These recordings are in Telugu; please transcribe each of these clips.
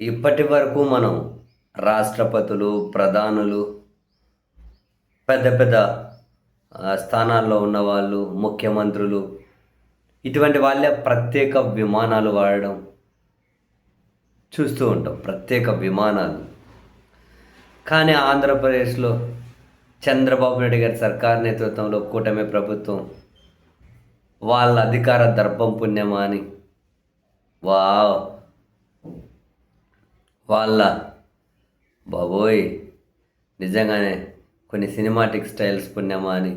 ఇప్పటి వరకు మనం రాష్ట్రపతులు ప్రధానులు పెద్ద పెద్ద స్థానాల్లో ఉన్నవాళ్ళు ముఖ్యమంత్రులు ఇటువంటి వాళ్ళే ప్రత్యేక విమానాలు వాడడం చూస్తూ ఉంటాం ప్రత్యేక విమానాలు. కానీ ఆంధ్రప్రదేశ్లో చంద్రబాబు నాయుడు గారి సర్కార్ నేతృత్వంలో కూటమి ప్రభుత్వం వాళ్ళ అధికార దర్భం పుణ్యమా అని? వావ్! వాళ్ళ బాబోయ్ నిజంగానే కొన్ని సినిమాటిక్ స్టైల్స్ పుణ్యమా అని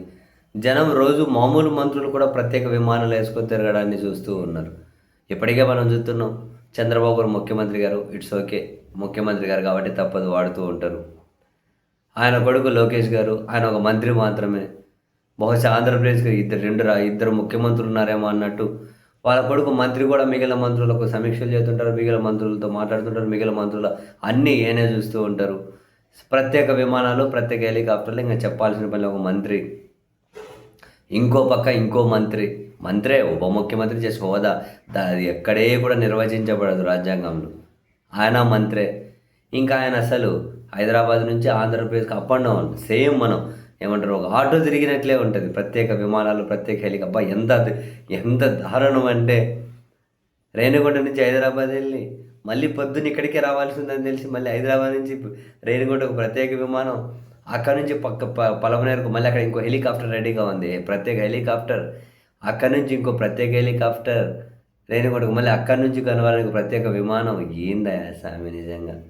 జనం రోజు మామూలు మంత్రులు కూడా ప్రత్యేక విమానాలు వేసుకొని తిరగడాన్ని చూస్తూ ఉన్నారు. ఇప్పటికే మనం చూస్తున్నాం చంద్రబాబు గారు ముఖ్యమంత్రి గారు ఇట్స్ ఓకే ముఖ్యమంత్రి గారు కాబట్టి తప్పదు వాడుతూ ఉంటారు. ఆయన కొడుకు లోకేష్ గారు ఆయన ఒక మంత్రి మాత్రమే. బహుశా ఆంధ్రప్రదేశ్కి ఇద్దరు రెండు రా ఇద్దరు ముఖ్యమంత్రులు ఉన్నారేమో అన్నట్టు వాళ్ళ కొడుకు మంత్రి కూడా మిగిలిన మంత్రులకు సమీక్షలు చేస్తుంటారు మిగిలిన మంత్రులతో మాట్లాడుతుంటారు మిగిలిన మంత్రుల అన్నీ ఏనే చూస్తూ ఉంటారు. ప్రత్యేక విమానాలు ప్రత్యేక హెలికాప్టర్లు ఇంకా చెప్పాల్సిన పని ఒక మంత్రి. ఇంకో పక్క ఇంకో మంత్రి. మంత్రే ఉప ముఖ్యమంత్రి చేసే హోదా అది ఎక్కడే కూడా నిర్వచించబడదు రాజ్యాంగంలో. ఆయన మంత్రే. ఇంకా ఆయన అసలు హైదరాబాద్ నుంచి ఆంధ్రప్రదేశ్కి అప్ అండ్ డౌన్ సేమ్ మనం ఏమంటారు ఒక ఆటో తిరిగినట్లే ఉంటుంది. ప్రత్యేక విమానాలు ప్రత్యేక హెలికాప్టర్ ఎంత ఎంత దారుణం అంటే రేణిగుంట నుంచి హైదరాబాద్ వెళ్ళి మళ్ళీ పొద్దున్న ఇక్కడికే రావాల్సి ఉందని తెలిసి మళ్ళీ హైదరాబాద్ నుంచి రేణిగుంటకు ప్రత్యేక విమానం అక్కడ నుంచి పక్క ప- పలమనేరుకు మళ్ళీ అక్కడ ఇంకో హెలికాప్టర్ రెడీగా ఉంది. ప్రత్యేక హెలికాప్టర్ అక్కడ నుంచి ఇంకో ప్రత్యేక హెలికాప్టర్ రేణిగుంటకు మళ్ళీ అక్కడి నుంచి కనవాలని ప్రత్యేక విమానం. ఏందయ్యా స్వామి నిజంగా?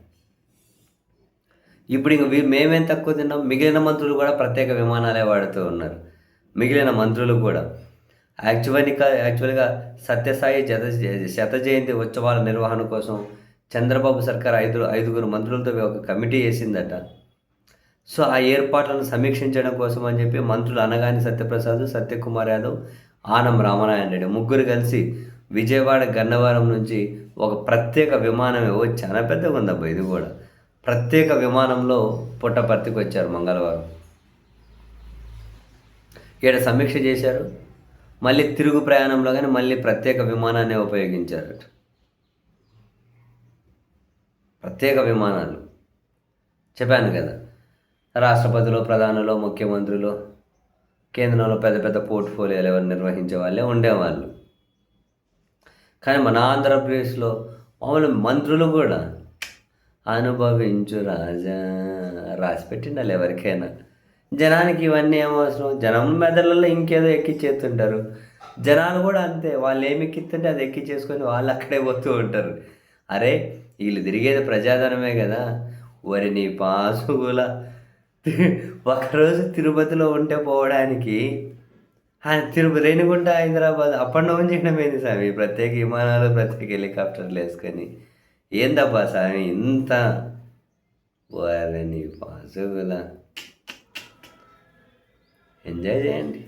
ఇప్పుడు ఇంక మేమేం తక్కువ తిన్నాం? మిగిలిన మంత్రులు కూడా ప్రత్యేక విమానాలే వాడుతూ ఉన్నారు. మిగిలిన మంత్రులు కూడా. యాక్చువల్గా యాక్చువల్గా సత్యసాయి జత శత జయంతి ఉత్సవాల నిర్వహణ కోసం చంద్రబాబు సర్కార్ ఐదు ఐదుగురు మంత్రులతో ఒక కమిటీ వేసిందట. సో ఆ ఏర్పాట్లను సమీక్షించడం కోసం అని చెప్పి మంత్రులు అనగాని సత్యప్రసాద్ సత్యకుమార్ యాదవ్ ఆనం రామనారాయణ రెడ్డి ముగ్గురు కలిసి విజయవాడ గన్నవరం నుంచి ఒక ప్రత్యేక విమానం ఏవో చాలా పెద్దగా ఉందబ్బా ఇది కూడా. ప్రత్యేక విమానంలో పుట్టపర్తికి వచ్చారు మంగళవారం. ఈడ సమీక్ష చేశారు. మళ్ళీ తిరుగు ప్రయాణంలో కానీ మళ్ళీ ప్రత్యేక విమానాన్ని ఉపయోగించారు ప్రత్యేక విమానాలు. చెప్పాను కదా రాష్ట్రపతిలో ప్రధానులు ముఖ్యమంత్రులు కేంద్రంలో పెద్ద పెద్ద పోర్ట్ఫోలియోలు ఎవరు నిర్వహించే వాళ్ళే ఉండేవాళ్ళు. కానీ మన ఆంధ్రప్రదేశ్లో మామూలు మంత్రులు కూడా అనుభవించు రాజా. రాసి పెట్టిండాలి ఎవరికైనా. జనానికి ఇవన్నీ ఏమవసరం జనం మెదళ్ళలో ఇంకేదో ఎక్కిచ్చేస్తుంటారు జనాలు కూడా అంతే. వాళ్ళు ఏమి ఎక్కిస్తుంటే అది ఎక్కిచ్చేసుకొని వాళ్ళు అక్కడే పోతూ ఉంటారు. అరే వీళ్ళు తిరిగేది ప్రజాధనమే కదా. వరి నీ పాసుగుల ఒకరోజు తిరుపతిలో ఉంటే పోవడానికి Tirupati Renigunta Hyderabad up and down చేయడం ఏంది స్వామి? ప్రత్యేక విమానాలు ప్రత్యేక హెలికాప్టర్లు వేసుకొని ఏందబ్బా సార్ ఇంత వాళ్ళని నీ పాసుగుల ఎంజాయ్ చేయండి.